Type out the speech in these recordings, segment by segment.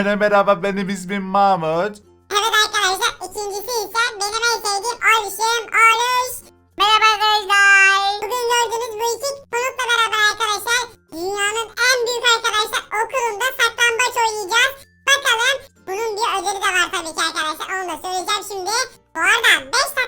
Ana merhaba benim ismim Mahmut. Evet arkadaşlar ikincisi ise benim en sevdiğim Oluşum Oluş. Merhaba arkadaşlar. Bugün gördüğünüz bu iki konukla beraber arkadaşlar dünyanın en büyük arkadaşlar okulunda saklambaç oynayacağız. Bakalım bunun bir ödülü de var tabii ki arkadaşlar onu da söyleyeceğim şimdi. Bu arada 5 dakika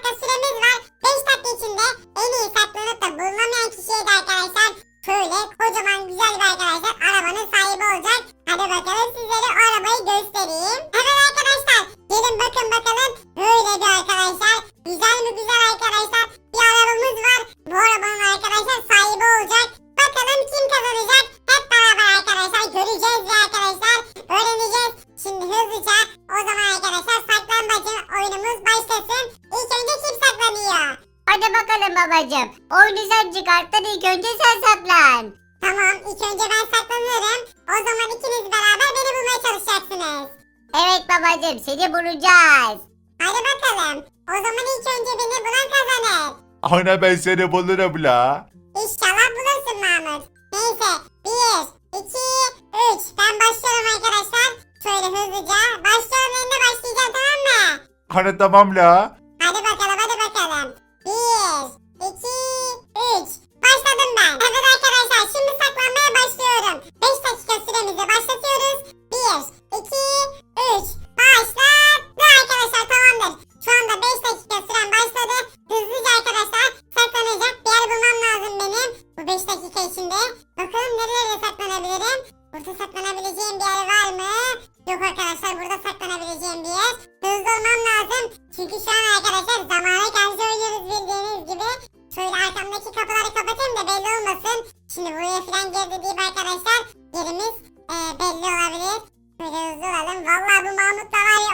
kazanacak? Hep beraber arkadaşlar göreceğiz ve arkadaşlar öğreneceğiz. Şimdi hızlıca o zaman arkadaşlar saklambacın oyunumuz başlasın. İlk önce kim saklanıyor? Hadi bakalım babacım. Oyunu sen çıkarttın ilk önce sen saklan. Tamam ilk önce ben saklanırım. O zaman ikiniz beraber beni bulmaya çalışacaksınız. Evet babacım seni bulacağız. Hadi bakalım. O zaman ilk önce beni bulan kazanır. Ana ben seni bulurum la. Neyse. Bir, iki, üç. Ben başlıyorum arkadaşlar. Şöyle hızlıca. Başlıyorum önüne başlayacağım tamam mı? Ana tamam la.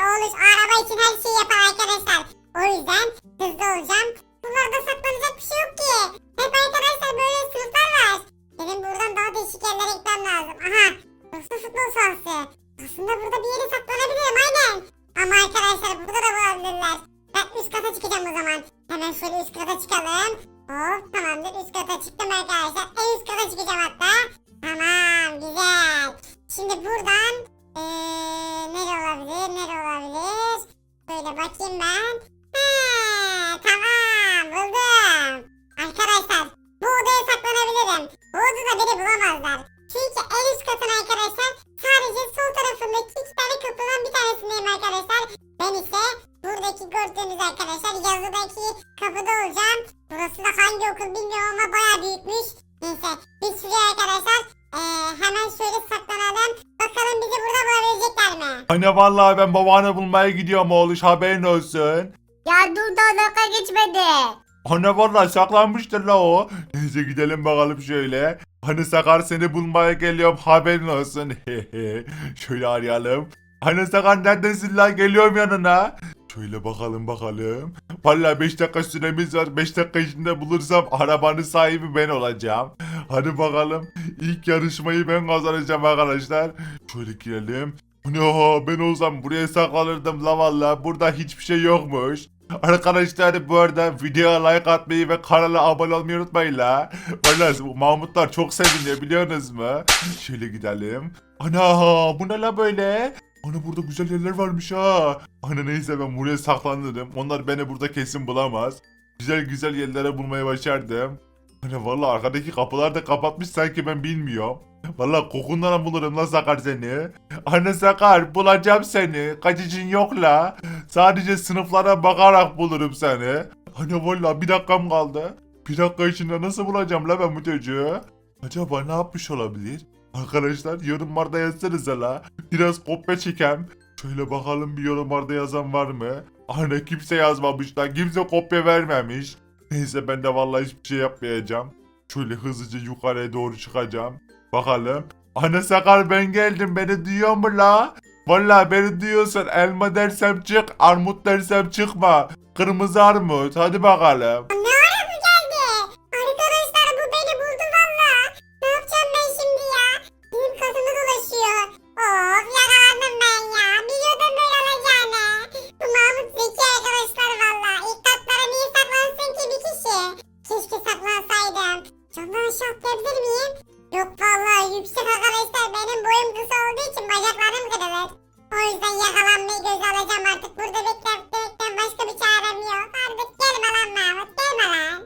Oğluş araba için her şeyi yapar arkadaşlar. O yüzden hızlı olacağım. Buralarda saklanacak bir şey yok ki. Hep arkadaşlar böyle sınıflar var. Benim buradan daha değişik yerlere gitmem lazım. Aha. Burası futbol sahası. Aslında burada bir yere saklanabilirim aynen. Ama arkadaşlar burada da bulabilirler. Ben üst kata çıkacağım o zaman. Hemen şöyle üst kata çıkalım. Hop tamamdır üst kata çıktım arkadaşlar. En üst kata çıkacağım hatta. Burası da hangi okul bilmiyorum ama baya büyükmüş. Neyse biz şuraya arkadaşlar eee, hemen şöyle saklanalım. Bakalım bizi burada bulabilecekler mi? Ana vallahi ben babanı bulmaya gidiyorum oğluş haberin olsun. Ya dur da dakika geçmedi. Ana vallahi saklanmıştır la o. Neyse gidelim bakalım şöyle. Hani Sakar seni bulmaya geliyorum haberin olsun. şöyle arayalım. Hani Sakar neredesin la geliyorum yanına. Şöyle bakalım bakalım. Vallahi 5 dakika süremiz var. 5 dakika içinde bulursam arabanın sahibi ben olacağım. Hadi bakalım. İlk yarışmayı ben kazanacağım arkadaşlar. Şöyle girelim. Ha ben olsam buraya saklanırdım la valla. Burada hiçbir şey yokmuş. Arkadaşlar bu arada videoya like atmayı ve kanala abone olmayı unutmayın la. Valla Mahmutlar çok seviniyor biliyorsunuz mu? Şöyle gidelim. Ana bu ne la böyle? Ana burada güzel yerler varmış ha. Ana neyse ben buraya saklanırım. Onlar beni burada kesin bulamaz. Güzel güzel yerlere bulmaya başardım. Ana valla arkadaki kapılar da kapatmış sanki ben bilmiyorum. Valla kokundan bulurum la Sakar seni. Anne Sakar bulacağım seni. Kaçıcın yok la. Sadece sınıflara bakarak bulurum seni. Anne valla bir dakikam kaldı. Bir dakika içinde nasıl bulacağım la ben bu çocuğu? Acaba ne yapmış olabilir? Arkadaşlar yorumlarda yazsanıza la. Biraz kopya çekem. Şöyle bakalım bir yorumlarda yazan var mı? Anne kimse yazmamış lan. Kimse kopya vermemiş. Neyse ben de vallahi hiçbir şey yapmayacağım. Şöyle hızlıca yukarıya doğru çıkacağım. Bakalım. Anne Sakar ben geldim beni duyuyor mu la? Valla beni duyuyorsan elma dersem çık, armut dersem çıkma. Kırmızı armut hadi bakalım.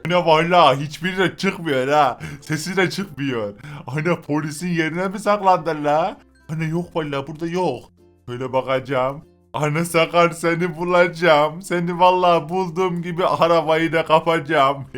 Ana valla hiçbiri de çıkmıyor ha. Sesi de çıkmıyor. Ana polisin yerine mi saklandın la? Ana yok valla burada yok. Böyle bakacağım. Ana Sakar seni bulacağım. Seni vallahi bulduğum gibi arabayı da kapacağım.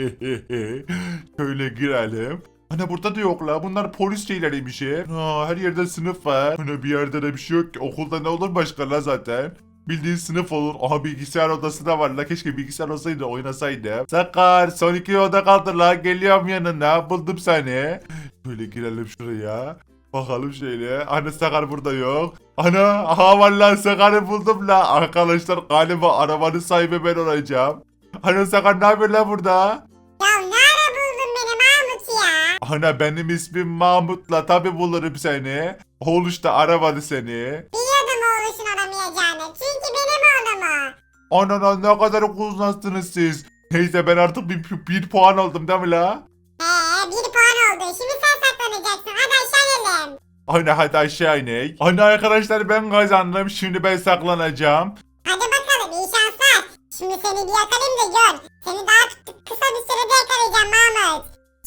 Şöyle girelim. Ana burada da yok la. Bunlar polis şeyleriymiş hep. Aa, her yerde sınıf var. Ana bir yerde de bir şey yok ki. Okulda ne olur başka la zaten. Bildiğin sınıf olur. Aha bilgisayar odası da var la. Keşke bilgisayar olsaydı oynasaydım. Sakar son iki oda kaldı la. Geliyorum yanına. Buldum seni. Şöyle girelim şuraya. Bakalım şöyle. Ana Sakar burada yok. Ana aha vallahi Sakar'ı buldum la. Arkadaşlar galiba arabanın sahibi ben olacağım. Ana Sakar ne yapıyor la burada? Ya nerede buldun beni Mahmut ya? Ana benim ismim Mahmut'la tabi bulurum seni. Oğluş da aramadı seni. Biliyordum Anana ne kadar kuznansınız siz. Neyse ben artık bir, bir puan aldım değil mi la? He bir puan oldu. Şimdi sen saklanacaksın. Hadi aşağı inelim. Ana hadi aşağı inek. Ana arkadaşlar ben kazandım. Şimdi ben saklanacağım. Hadi bakalım iyi şanslar. Şimdi seni bir yakalayayım da gör. Seni daha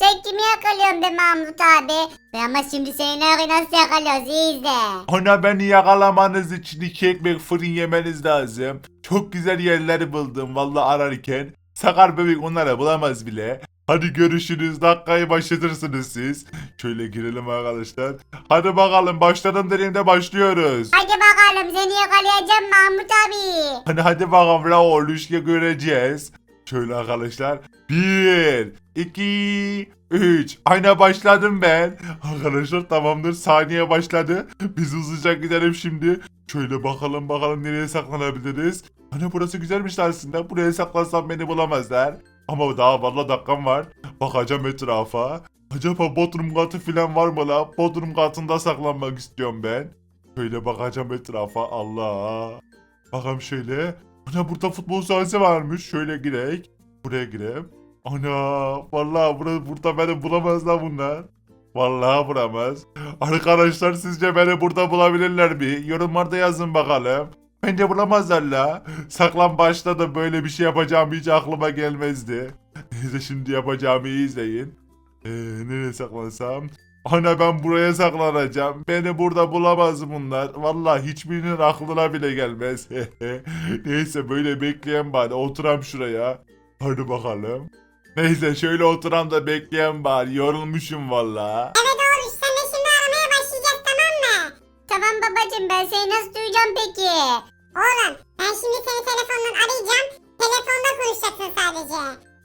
Sen kimi yakalıyorsun be Mahmut abi? Be ama şimdi seni nasıl yakalıyoruz iyi izle. Ana beni yakalamanız için iki ekmek fırın yemeniz lazım. Çok güzel yerleri buldum vallahi ararken. Sakar bebek onları bulamaz bile. Hadi görüşürüz. Dakikayı başlatırsınız siz. Şöyle girelim arkadaşlar. Hadi bakalım başladım dediğimde başlıyoruz. Hadi bakalım seni yakalayacağım Mahmut abi. Hani hadi bakalım la oğluş ya göreceğiz. Şöyle arkadaşlar. Bir, iki, üç. Ayna başladım ben. Arkadaşlar tamamdır. Saniye başladı. Biz hızlıca gidelim şimdi. Şöyle bakalım bakalım nereye saklanabiliriz. Hani burası güzelmiş aslında. Buraya saklansam beni bulamazlar. Ama daha valla dakikam var. Bakacağım etrafa. Acaba bodrum katı falan var mı la? Bodrum katında saklanmak istiyorum ben. Şöyle bakacağım etrafa. Allah. Bakalım şöyle. Ana burada futbol sahası varmış. Şöyle girek. Buraya gireyim. Ana vallahi burada, burada beni bulamazlar bunlar. Vallahi bulamaz. Arkadaşlar sizce beni burada bulabilirler mi? Yorumlarda yazın bakalım. Bence bulamazlar la. Saklan başta böyle bir şey yapacağım hiç aklıma gelmezdi. Neyse şimdi yapacağımı izleyin. Ee, nereye saklansam? Ana ben buraya saklanacağım. Beni burada bulamaz bunlar. Vallahi hiçbirinin aklına bile gelmez. Neyse böyle bekleyen bari. Oturam şuraya. Hadi bakalım. Neyse şöyle oturam da bekleyen bari. Yorulmuşum valla. Evet oğluş sen de şimdi aramaya başlayacağız tamam mı? Tamam babacım ben seni nasıl duyacağım peki? Oğlum ben şimdi seni telefondan arayacağım. Telefonda konuşacaksın sadece.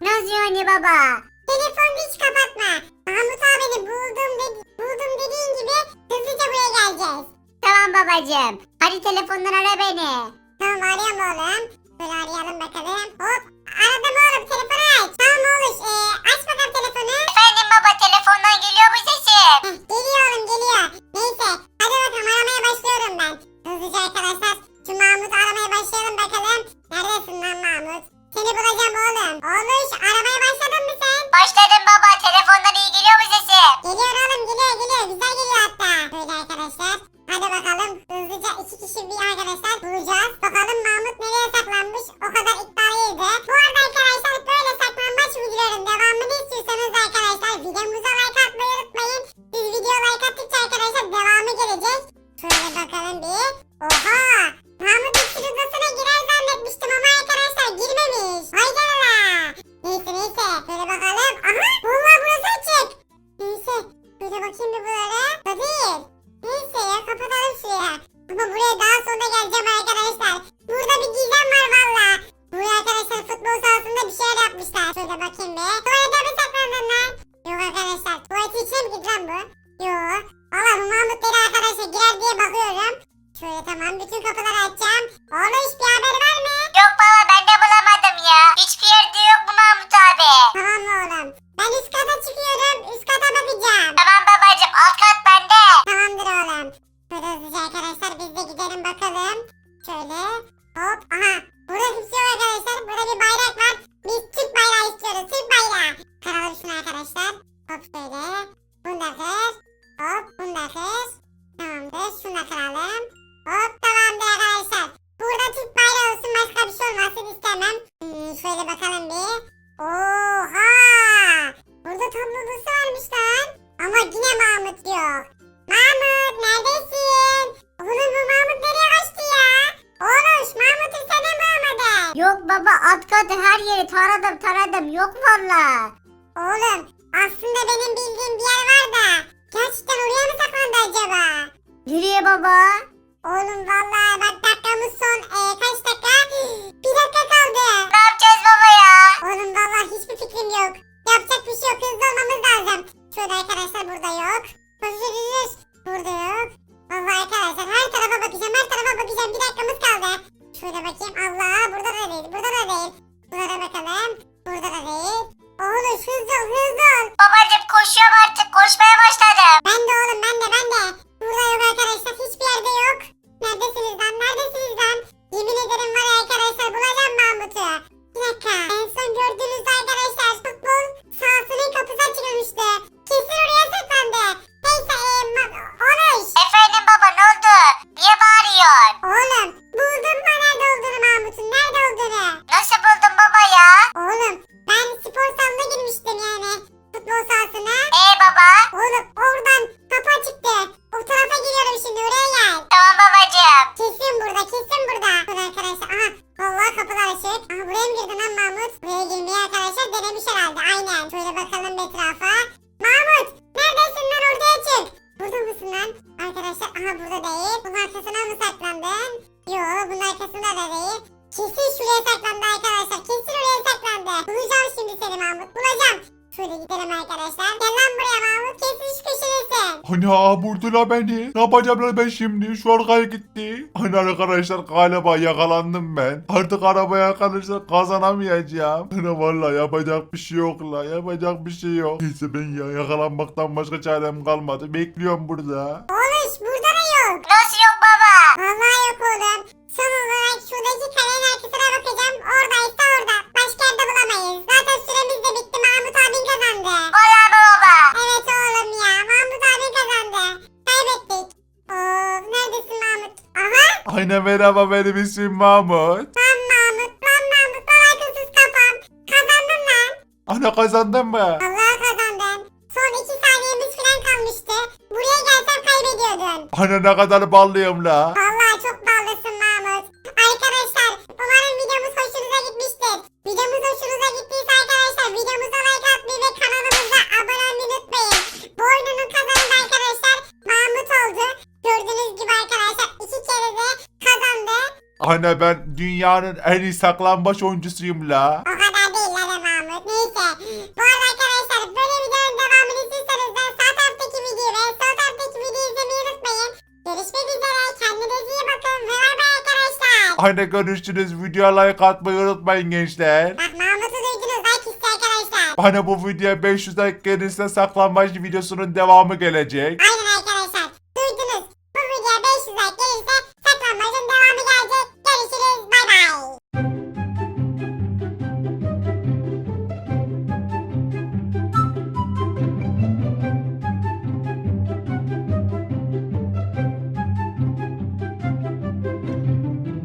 Nasıl yani baba? Telefonu hiç kapatma. Mahmut abini buldum, dedi, buldum dediğin gibi hızlıca buraya geleceğiz. Tamam babacım. Hadi telefondan ara beni. Tamam arıyorum oğlum. Böyle arayalım bakalım. Hop aradım oğlum telefonu aç. Tamam oğluş ee, aç bakalım telefonu. Efendim baba telefondan geliyor mu sesim? Heh, geliyor oğlum geliyor. Neyse hadi bakalım aramaya başlıyorum ben. Hızlıca arkadaşlar şu Mahmut'u aramaya başlayalım bakalım. Neredesin lan Mahmut? Seni bulacağım oğlum. Oğluş aramaya başladın mı sen? Başladım baba telefondan iyi geliyor mu sesim? Geliyor oğlum geliyor geliyor. Güzel geliyor hatta. Böyle arkadaşlar. Hadi bakalım hızlıca iki kişi bir arkadaşlar Şöyle bakalım bir. Oha! Mahmut iksir odasına girer zannetmiştim ama arkadaşlar girmemiş. Vay canına. Neyse neyse. Böyle bakalım. Aha! Vallahi burası açık. Neyse. Şöyle bakayım bir buralara. Değil. Neyse ya kapatalım şuraya. Ama buraya daha sonra geleceğim arkadaşlar. Burada bir gizem var valla. Buraya arkadaşlar futbol sahasında bir şeyler yapmışlar. Şöyle bakayım bir. Tuvalete mi saklandın lan? Yok arkadaşlar. Tuvaletin içine mi lan bu? Yok. Yok baba alt katı her yeri taradım taradım yok valla. Oğlum aslında benim bildiğim bir yer var da. Gerçekten oraya mı saklandı acaba? Nereye baba? Oğlum vallahi bak dakikamız son e, kaç dakika? Bir dakika kaldı. Ne yapacağız baba ya? Oğlum vallahi hiçbir fikrim yok. Yapacak bir şey yok hızlı olmamız lazım. Şöyle arkadaşlar burada yok. Hızlı burada yok. Vallahi arkadaşlar her tarafa bakacağım her tarafa bakacağım bir dakikamız kaldı. Şöyle bakayım arkadaşlar Beni. Ne yapacağım lan ben şimdi? Şu arkaya gitti. Ana arkadaşlar galiba yakalandım ben. Artık arabaya kalırsa kazanamayacağım. Ana vallahi yapacak bir şey yok la. Yapacak bir şey yok. Neyse ben ya yakalanmaktan başka çarem kalmadı. Bekliyorum burada. Oğlum burada da yok. Nasıl yok baba? Vallahi yok oğlum. Son olarak şuradaki kalenin arkasına bakacağım. Oradaysa orada. Başka yerde bulamayız. Zaten süremiz de bitti. Mahmut abin kazandı. Valla Aynen merhaba benim ismim Mahmut. Lan Mahmut. Lan Mahmut. Lan akılsız kafam. Kazandın lan. Ana kazandın mı? Allah'a kazandın. Son iki saniyemiz falan kalmıştı. Buraya gelsem kaybediyordun. Ana ne kadar ballıyım la. Ana ben dünyanın en iyi saklambaç oyuncusuyum la. O kadar değil lan Mahmut. Neyse. Bu arada arkadaşlar böyle videonun devamını istiyorsanız da sağ taraftaki videoyu ve sol taraftaki videoyu izlemeyi unutmayın. Görüşmek üzere. Kendinize iyi bakın. Ve bay bay arkadaşlar. Aynen görüşürüz. Videoya like atmayı unutmayın gençler. Bak Mahmut'u duydunuz. Like istiyor arkadaşlar. Bana bu videoya 500 like gelirse saklambaç videosunun devamı gelecek. Aynen